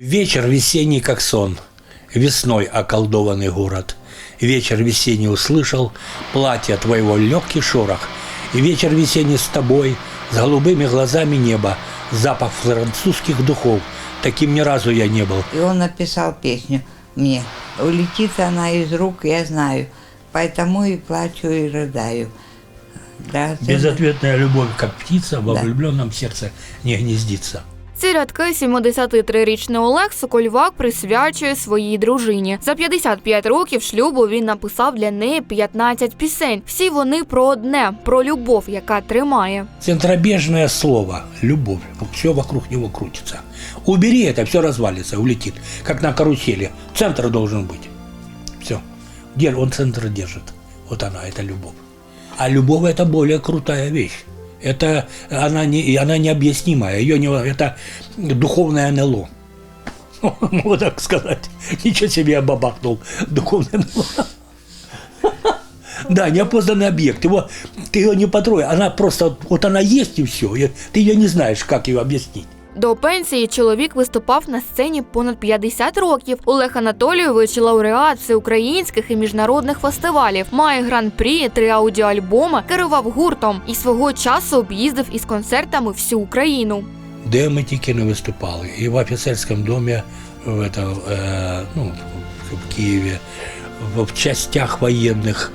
Вечер весенний, как сон, весной околдованный город. Вечер весенний услышал платье твоего легкий шорох. И вечер весенний с тобой, с голубыми глазами неба, запах французских духов. Таким ни разу я не был. И он написал песню мне. Улетит она из рук, я знаю, поэтому и плачу, и рыдаю. Да, Безответная любовь, как птица, во Да. влюбленном сердце не гнездится. Ці рядки 73-річний Олег Сокольвак присвячує своїй дружині. За 55 років шлюбу він написав для неї 15 пісень. Всі вони про одне, про любов, яка тримає. Центробежное слово – любовь. Все вокруг него крутится. Убери это, все развалится, улетит. Как на карусели. Центр должен быть. Все. Где он центр держит. Вот она, это любовь. А любовь – это более крутая вещь. Это она, не, она необъяснимая. Ее не, это духовное НЛО. Могу так сказать. Ничего себе я бабахнул. Духовное НЛО. Да, неопознанный объект. Его, ты ее не потрой. Она просто, вот она есть и все. Ты ее не знаешь, как ее объяснить. До пенсії чоловік виступав на сцені понад 50 років. Олег Анатолійович лауреат всеукраїнських і міжнародних фестивалів. Має гран-прі, три аудіоальбоми, керував гуртом і свого часу об'їздив із концертами всю Україну. Де ми тільки не виступали. І в офіцерському домі, в, это, е, ну, в Києві, в частях воєнних,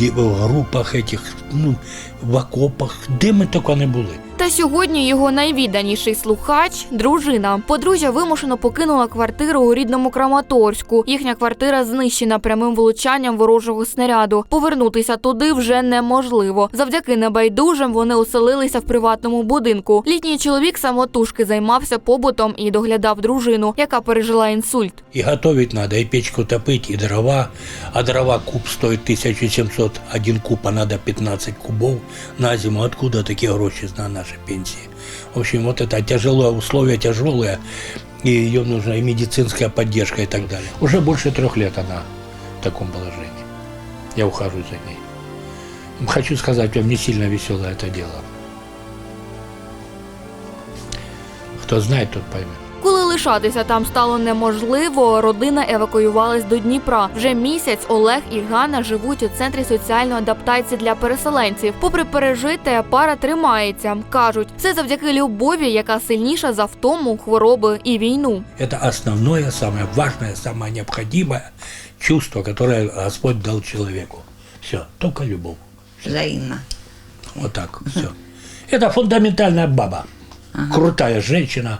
в групах этих, ну, в окопах, де ми тільки не були. Та сьогодні його найвідданіший слухач дружина. Подружжя вимушено покинула квартиру у рідному Краматорську. Їхня квартира знищена прямим влучанням ворожого снаряду. Повернутися туди вже неможливо. Завдяки небайдужим вони оселилися в приватному будинку. Літній чоловік самотужки займався побутом і доглядав дружину, яка пережила інсульт. И готовить надо, и печку топить, и дрова. А дрова куб стоит 1700, один куб, а надо 15 кубов на зиму. Откуда такие гроши на нашей пенсии? В общем, вот это тяжелое, условия тяжелые, и ее нужна и медицинская поддержка и так далее. Уже больше трех лет она в таком положении. Я ухожу за ней. Хочу сказать вам, не сильно веселое это дело. Кто знает, тот поймет. Лишатися там стало неможливо, родина евакуювалась до Дніпра. Вже місяць Олег і Ганна живуть у центрі соціальної адаптації для переселенців. Попри пережите, пара тримається. кажуть, все завдяки любові, яка сильніша за втому, хвороби і війну. Это основное, самое важное, самое необходимое чувство, которое Господь дал человеку. Все, только любовь. Взаимно. Вот так, все. Это фундаментальная баба. Крутая женщина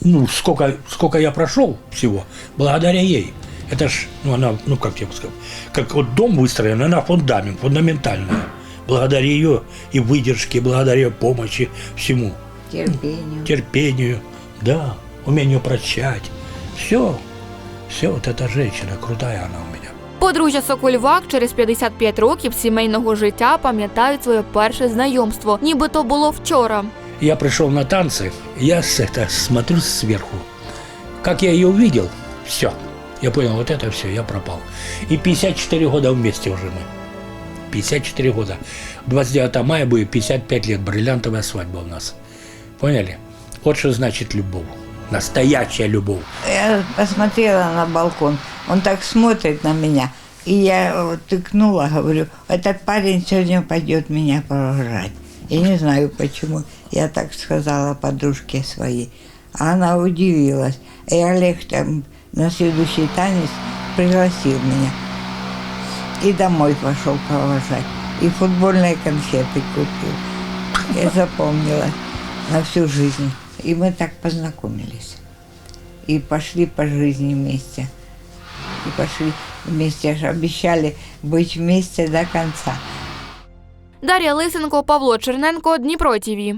Ну, сколько, сколько я прошел всего, благодаря ей. Это ж, ну, она, ну, как я бы сказал, как вот дом выстроен, она фундамент, фундаментальная. Благодаря ее и выдержке, благодаря ее помощи, всему. Терпению. терпению, да, умению прощать. Все, все, вот эта женщина, крутая она у меня. Подружжя Сокольвак через 55 років сімейного життя пам'ятають своє перше знайомство, ніби то було вчора. Я пришел на танцы, я с это смотрю сверху. Как я ее увидел, все. Я понял, вот это все, я пропал. И 54 года вместе уже мы. 54 года. 29 мая будет 55 лет, бриллиантовая свадьба у нас. Поняли? Вот что значит любовь. Настоящая любовь. Я посмотрела на балкон, он так смотрит на меня. И я тыкнула, говорю, этот парень сегодня пойдет меня провожать. Я не знаю почему. Я так сказала подружке своей. Она удивилась. И Олег там на следующий танец пригласил меня. И домой пошел провожать. И футбольные конфеты купил. Я запомнила на всю жизнь. И мы так познакомились. И пошли по жизни вместе. И пошли вместе, обещали быть вместе до конца. Дар'я Лисенко, Павло Черненко, Дніпро ТІВІ.